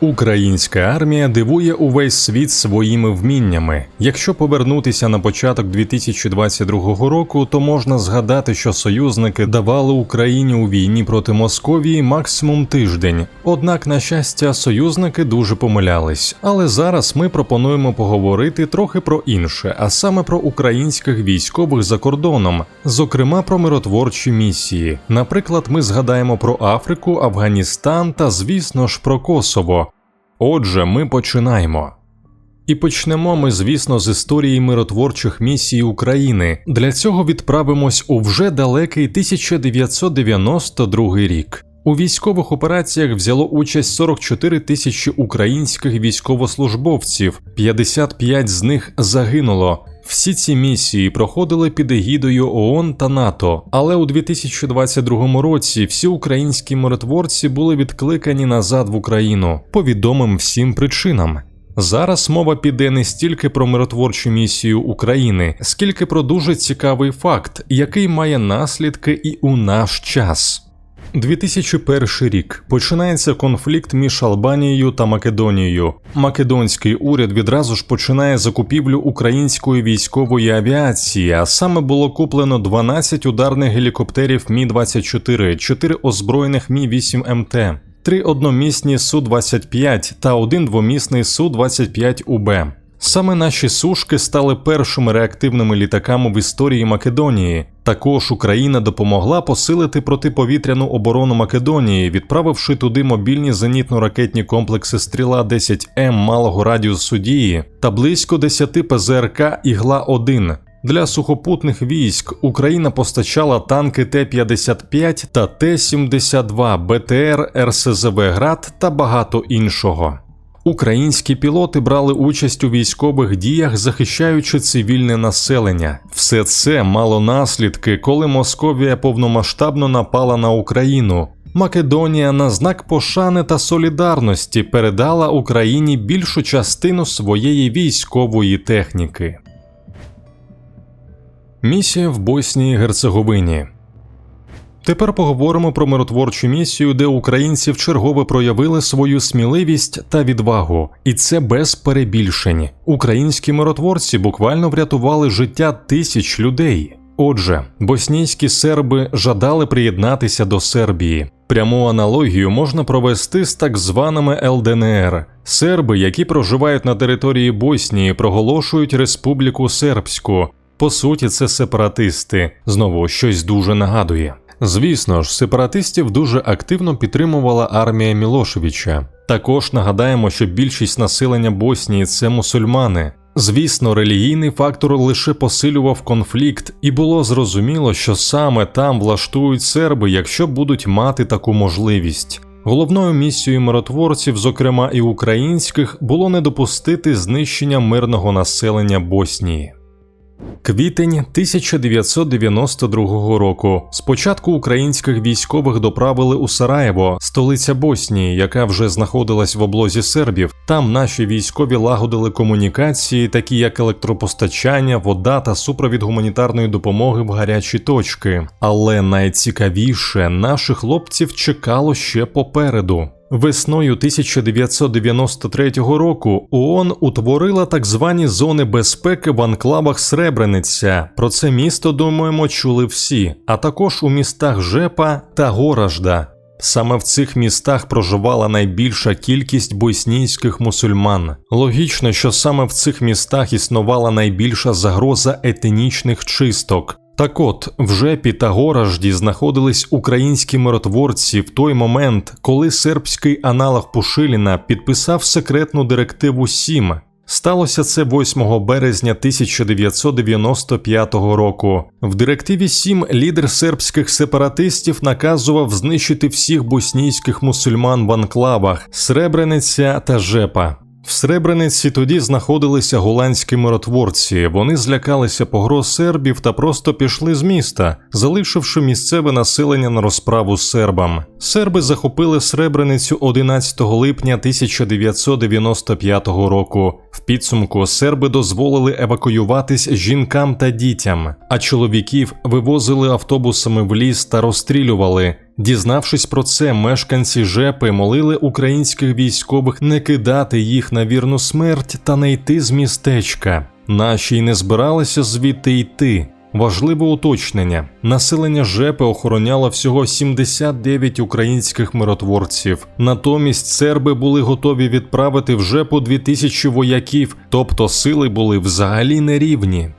Українська армія дивує увесь світ своїми вміннями. Якщо повернутися на початок 2022 року, то можна згадати, що союзники давали Україні у війні проти Московії максимум тиждень. Однак, на щастя, союзники дуже помилялись. Але зараз ми пропонуємо поговорити трохи про інше, а саме про українських військових за кордоном, зокрема про миротворчі місії. Наприклад, ми згадаємо про Африку, Афганістан та, звісно ж, про Косово. Отже, ми починаємо. І почнемо ми, звісно, з історії миротворчих місій України. Для цього відправимось у вже далекий 1992 рік. У військових операціях взяло участь 44 тисячі українських військовослужбовців, 55 з них загинуло. Всі ці місії проходили під егідою ООН та НАТО, але у 2022 році всі українські миротворці були відкликані назад в Україну по відомим всім причинам. Зараз мова піде не стільки про миротворчу місію України, скільки про дуже цікавий факт, який має наслідки і у наш час. 2001 рік починається конфлікт між Албанією та Македонією. Македонський уряд відразу ж починає закупівлю української військової авіації, а саме було куплено 12 ударних гелікоптерів Мі 24 4 озброєних Мі 8 МТ, три одномісні Су 25 та один двомісний Су 25 УБ. Саме наші сушки стали першими реактивними літаками в історії Македонії. Також Україна допомогла посилити протиповітряну оборону Македонії, відправивши туди мобільні зенітно-ракетні комплекси Стріла 10 М малого радіусу дії та близько 10 ПЗРК Ігла 1 Для сухопутних військ Україна постачала танки Т-55 та Т-72, БТР, РСЗВ Град та багато іншого. Українські пілоти брали участь у військових діях, захищаючи цивільне населення. Все це мало наслідки, коли Московія повномасштабно напала на Україну. Македонія на знак пошани та солідарності передала Україні більшу частину своєї військової техніки. Місія в Боснії Герцеговині. Тепер поговоримо про миротворчу місію, де українці вчергове проявили свою сміливість та відвагу, і це без перебільшень. Українські миротворці буквально врятували життя тисяч людей. Отже, боснійські серби жадали приєднатися до Сербії. Пряму аналогію можна провести з так званими ЛДНР. Серби, які проживають на території Боснії, проголошують Республіку Сербську. По суті, це сепаратисти. Знову щось дуже нагадує. Звісно ж, сепаратистів дуже активно підтримувала армія Мілошевича. Також нагадаємо, що більшість населення Боснії це мусульмани. Звісно, релігійний фактор лише посилював конфлікт, і було зрозуміло, що саме там влаштують серби, якщо будуть мати таку можливість. Головною місією миротворців, зокрема і українських, було не допустити знищення мирного населення Боснії. Квітень 1992 року. Спочатку українських військових доправили у Сараєво, столиця Боснії, яка вже знаходилась в облозі сербів. Там наші військові лагодили комунікації, такі як електропостачання, вода та супровід гуманітарної допомоги в гарячі точки. Але найцікавіше наших хлопців чекало ще попереду. Весною 1993 року ООН утворила так звані зони безпеки в анклавах Сребрениця. Про це місто, думаємо, чули всі, а також у містах Жепа та Горажда. Саме в цих містах проживала найбільша кількість боснійських мусульман. Логічно, що саме в цих містах існувала найбільша загроза етнічних чисток. Так от, в Жепі та Горажді знаходились українські миротворці в той момент, коли сербський аналог Пушиліна підписав секретну директиву 7. Сталося це 8 березня 1995 року. В директиві 7 лідер сербських сепаратистів наказував знищити всіх боснійських мусульман в анклавах Сребрениця та Жепа. В Сребрениці тоді знаходилися голландські миротворці. Вони злякалися погроз сербів та просто пішли з міста, залишивши місцеве населення на розправу з сербам. Серби захопили Сребреницю 11 липня 1995 року. В підсумку серби дозволили евакуюватись жінкам та дітям, а чоловіків вивозили автобусами в ліс та розстрілювали. Дізнавшись про це, мешканці Жепи молили українських військових не кидати їх на вірну смерть та не йти з містечка. Наші й не збиралися звідти йти. Важливе уточнення: населення Жепи охороняло всього 79 українських миротворців. Натомість серби були готові відправити в Жепу 2000 вояків, тобто сили були взагалі нерівні.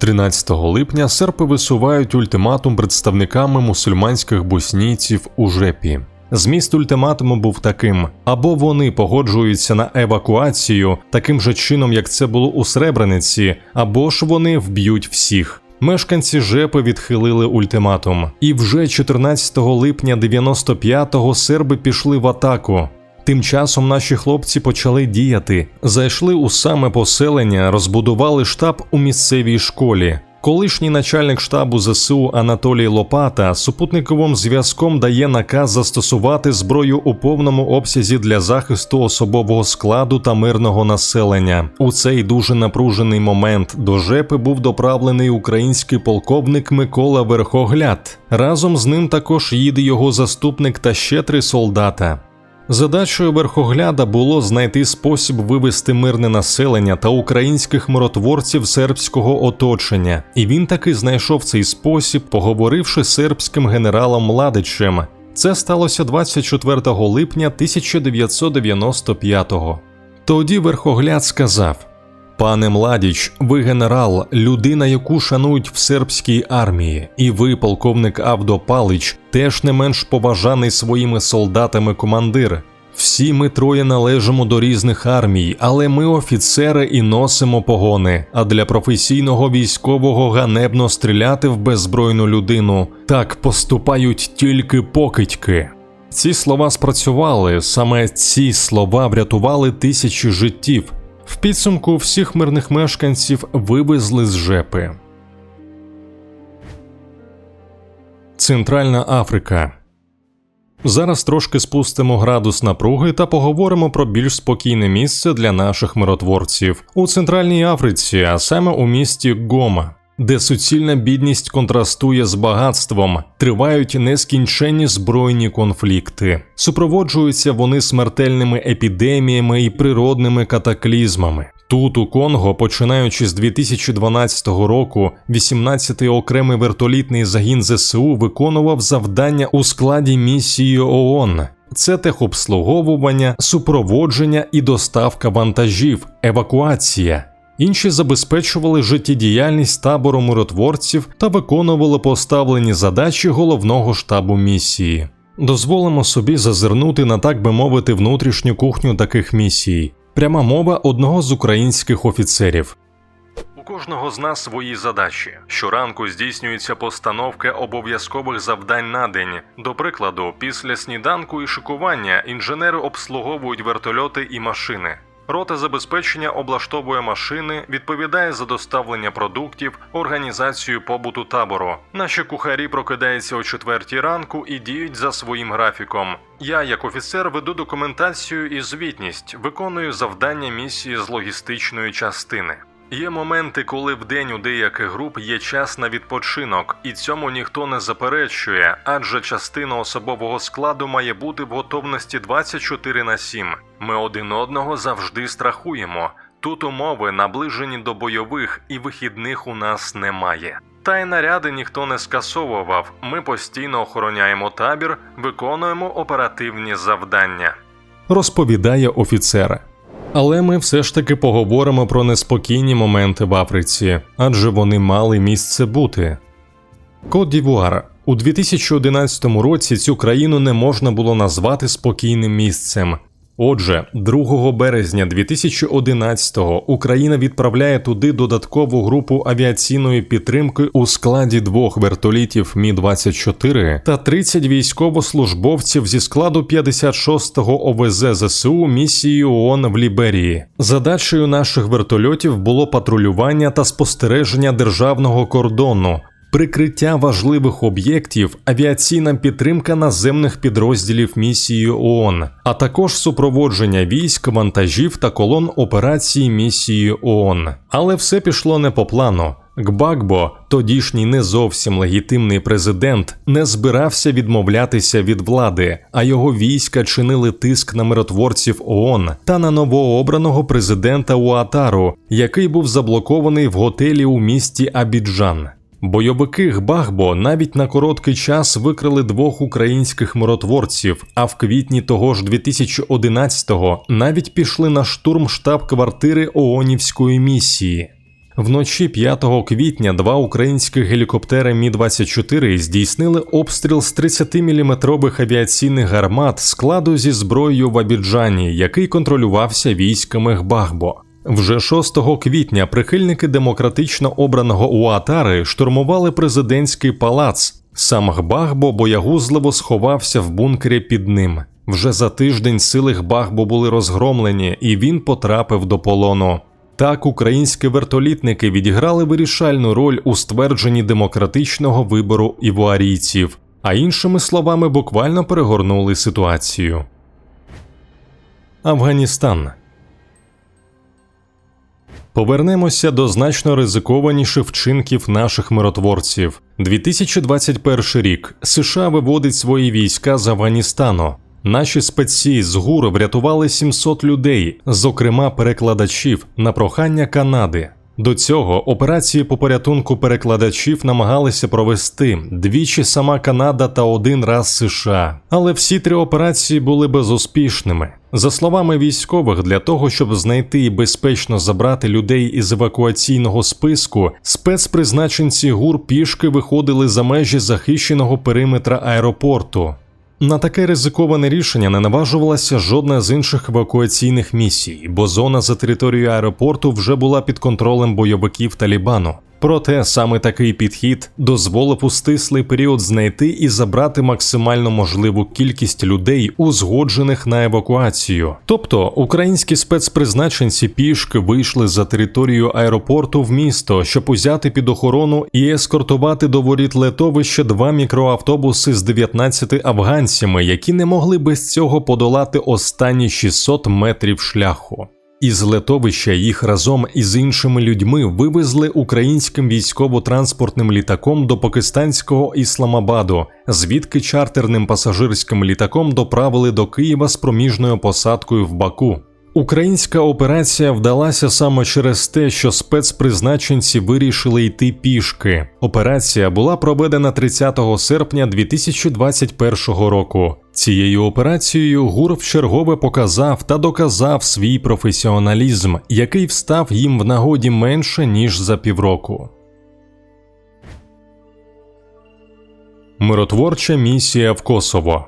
13 липня серпи висувають ультиматум представниками мусульманських боснійців у Жепі. Зміст ультиматуму був таким: або вони погоджуються на евакуацію таким же чином, як це було у Сребрениці, або ж вони вб'ють всіх. Мешканці Жепи відхилили ультиматум, і вже 14 липня 95-го серби пішли в атаку. Тим часом наші хлопці почали діяти, зайшли у саме поселення, розбудували штаб у місцевій школі. Колишній начальник штабу ЗСУ Анатолій Лопата супутниковим зв'язком дає наказ застосувати зброю у повному обсязі для захисту особового складу та мирного населення. У цей дуже напружений момент до ЖЕПи був доправлений український полковник Микола Верхогляд. Разом з ним також їде його заступник та ще три солдата. Задачею верхогляда було знайти спосіб вивести мирне населення та українських миротворців сербського оточення, і він таки знайшов цей спосіб, поговоривши з сербським генералом Младичем. Це сталося 24 липня 1995-го. Тоді верхогляд сказав: Пане Младіч, ви генерал, людина, яку шанують в сербській армії, і ви, полковник Авдо Палич, теж не менш поважаний своїми солдатами командир. Всі ми троє належимо до різних армій, але ми офіцери і носимо погони. А для професійного військового ганебно стріляти в беззбройну людину. Так поступають тільки покидьки. Ці слова спрацювали, саме ці слова врятували тисячі життів. В підсумку всіх мирних мешканців вивезли з жепи. Центральна Африка. Зараз трошки спустимо градус напруги та поговоримо про більш спокійне місце для наших миротворців у Центральній Африці, а саме у місті Гома, де суцільна бідність контрастує з багатством, тривають нескінченні збройні конфлікти, супроводжуються вони смертельними епідеміями і природними катаклізмами. Тут у Конго, починаючи з 2012 року, 18-й окремий вертолітний загін ЗСУ виконував завдання у складі місії ООН. Це техобслуговування, супроводження і доставка вантажів, евакуація. Інші забезпечували життєдіяльність табору миротворців та виконували поставлені задачі головного штабу місії. Дозволимо собі зазирнути на так би мовити внутрішню кухню таких місій. Пряма мова одного з українських офіцерів. У кожного з нас свої задачі. Щоранку здійснюється постановка обов'язкових завдань на день. До прикладу, після сніданку і шикування інженери обслуговують вертольоти і машини. Рота забезпечення облаштовує машини, відповідає за доставлення продуктів, організацію побуту табору. Наші кухарі прокидаються о четвертій ранку і діють за своїм графіком. Я, як офіцер, веду документацію і звітність, виконую завдання місії з логістичної частини. Є моменти, коли в день у деяких груп є час на відпочинок, і цьому ніхто не заперечує, адже частина особового складу має бути в готовності 24 на 7. Ми один одного завжди страхуємо. Тут умови наближені до бойових і вихідних у нас немає. Та й наряди ніхто не скасовував. Ми постійно охороняємо табір, виконуємо оперативні завдання. Розповідає офіцер. Але ми все ж таки поговоримо про неспокійні моменти в Африці, адже вони мали місце бути. Кот Дівуар. У 2011 році цю країну не можна було назвати спокійним місцем. Отже, 2 березня 2011-го Україна відправляє туди додаткову групу авіаційної підтримки у складі двох вертолітів Мі 24 та 30 військовослужбовців зі складу 56-го ОВЗ ЗСУ місії ООН в Ліберії. Задачею наших вертольотів було патрулювання та спостереження державного кордону. Прикриття важливих об'єктів, авіаційна підтримка наземних підрозділів місії ООН, а також супроводження військ, вантажів та колон операції місії ООН. Але все пішло не по плану. Гбагбо, тодішній не зовсім легітимний президент, не збирався відмовлятися від влади, а його війська чинили тиск на миротворців ООН та на новообраного президента Уатару, який був заблокований в готелі у місті Абіджан. Бойовики Гбагбо навіть на короткий час викрили двох українських миротворців, а в квітні того ж 2011-го навіть пішли на штурм штаб-квартири ООНівської місії. Вночі 5 квітня два українські гелікоптери Мі-24 здійснили обстріл з 30-мм авіаційних гармат складу зі зброєю в Абіджані, який контролювався військами Гбагбо. Вже 6 квітня прихильники демократично обраного Уатари штурмували президентський палац. Сам Гбагбо боягузливо сховався в бункері під ним. Вже за тиждень сили Гбагбо були розгромлені, і він потрапив до полону. Так, українські вертолітники відіграли вирішальну роль у ствердженні демократичного вибору івуарійців, а іншими словами, буквально перегорнули ситуацію. Афганістан Повернемося до значно ризикованіших вчинків наших миротворців. 2021 рік США виводить свої війська з Афганістану. Наші спеці з ГУР врятували 700 людей, зокрема перекладачів, на прохання Канади. До цього операції по порятунку перекладачів намагалися провести двічі сама Канада та один раз США. Але всі три операції були безуспішними. За словами військових, для того, щоб знайти і безпечно забрати людей із евакуаційного списку, спецпризначенці ГУР пішки виходили за межі захищеного периметра аеропорту. На таке ризиковане рішення не наважувалася жодна з інших евакуаційних місій, бо зона за територією аеропорту вже була під контролем бойовиків Талібану. Проте саме такий підхід дозволив у стислий період знайти і забрати максимально можливу кількість людей, узгоджених на евакуацію. Тобто українські спецпризначенці пішки вийшли за територію аеропорту в місто, щоб узяти під охорону і ескортувати до воріт летовища два мікроавтобуси з 19 афганцями, які не могли без цього подолати останні 600 метрів шляху. Із летовища їх разом із іншими людьми вивезли українським військово-транспортним літаком до пакистанського Ісламабаду, звідки чартерним пасажирським літаком доправили до Києва з проміжною посадкою в Баку. Українська операція вдалася саме через те, що спецпризначенці вирішили йти пішки. Операція була проведена 30 серпня 2021 року. Цією операцією ГУР вчергове показав та доказав свій професіоналізм, який встав їм в нагоді менше ніж за півроку. Миротворча місія в Косово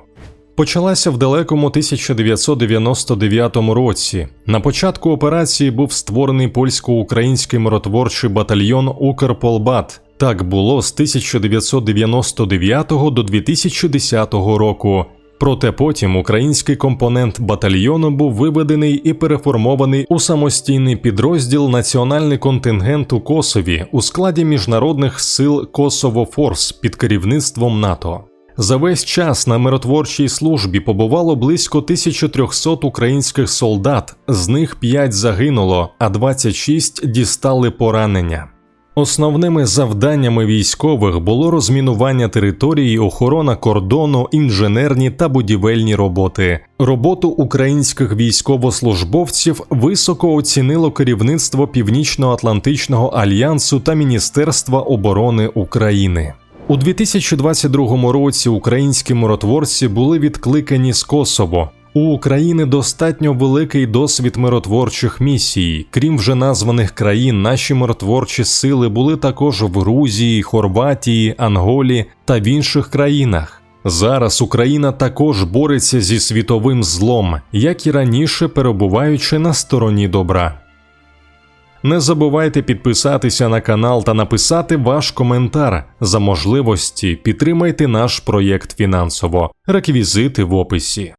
почалася в далекому 1999 році. На початку операції був створений польсько-український миротворчий батальйон Укрполбат. Так було з 1999 до 2010 року. Проте потім український компонент батальйону був виведений і переформований у самостійний підрозділ Національний контингент у Косові у складі міжнародних сил Косово Форс під керівництвом НАТО. За весь час на миротворчій службі побувало близько 1300 українських солдат, з них 5 загинуло, а 26 дістали поранення. Основними завданнями військових було розмінування території, охорона кордону, інженерні та будівельні роботи. Роботу українських військовослужбовців високо оцінило керівництво Північно-Атлантичного альянсу та Міністерства оборони України. У 2022 році українські миротворці були відкликані з Косово. У України достатньо великий досвід миротворчих місій. Крім вже названих країн, наші миротворчі сили були також в Грузії, Хорватії, Анголі та в інших країнах. Зараз Україна також бореться зі світовим злом, як і раніше перебуваючи на стороні добра. Не забувайте підписатися на канал та написати ваш коментар. За можливості підтримайте наш проєкт фінансово. Реквізити в описі.